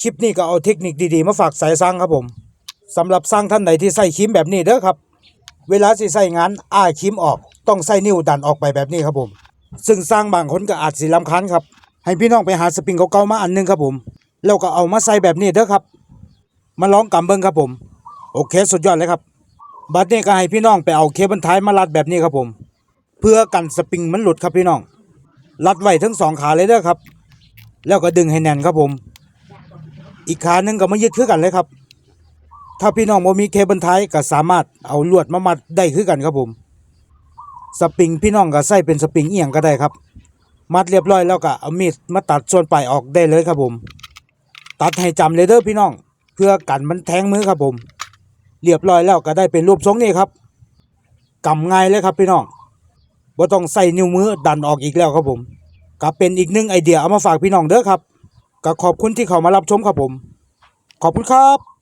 คลิปนี้ก็เอาเทคนิคดีๆ มาฝากสายสร้างครับผมสำหรับสร้างท่านใดที่ใส่ครีมแบบนี้เด้อครับ เวลาสิใส่งานอ้าครีมออกต้องใส่นิ้วดันออกไปแบบนี้ครับผม ซึ่งสร้างบางคนก็อาจสิลำคันครับ ให้พี่น้องไปหาสปริงเก่าๆมาอันหนึงครับผม แล้วก็เอามาใส่แบบนี้เด้อครับ มาลองกำเบิ่งครับผม โอเคสุดยอดเลยครับ บัดนี้ก็ให้พี่น้องไปเอาเคเบิลไทยมารัดแบบนี้ครับผม เพื่อกันสปริงมันหลุดครับพี่น้องรัดไว้ทั้งสองขาเลยเด้อครับ แล้วก็ดึงให้แน่นครับผม อีกขาหนึ่งก็มายึดคือกันเลยครับ ถ้าพี่น้องบ่มีเคเบิลไทยก็สามารถเอาลวดมามัดได้คือกันครับผม สปริงพี่น้องก็ใส่เป็นสปริงเอียงก็ได้ครับ มัดเรียบร้อยแล้วก็เอามีดมาตัดส่วนปลายออกได้เลยครับผม ตัดให้จำเลยเด้อพี่น้อง เพื่อกันมันแทงมือครับผม เรียบร้อยแล้วก็ได้เป็นรูปทรงนี้ครับกำง่ายเลยครับพี่น้องบ่ต้องใส่นิ้วมือดันออกอีกแล้วครับผมก็เป็นอีกหนึ่งไอเดียเอามาฝากพี่น้องเด้อครับ ก็ขอบคุณที่เขามารับชมครับผม ขอบคุณครับ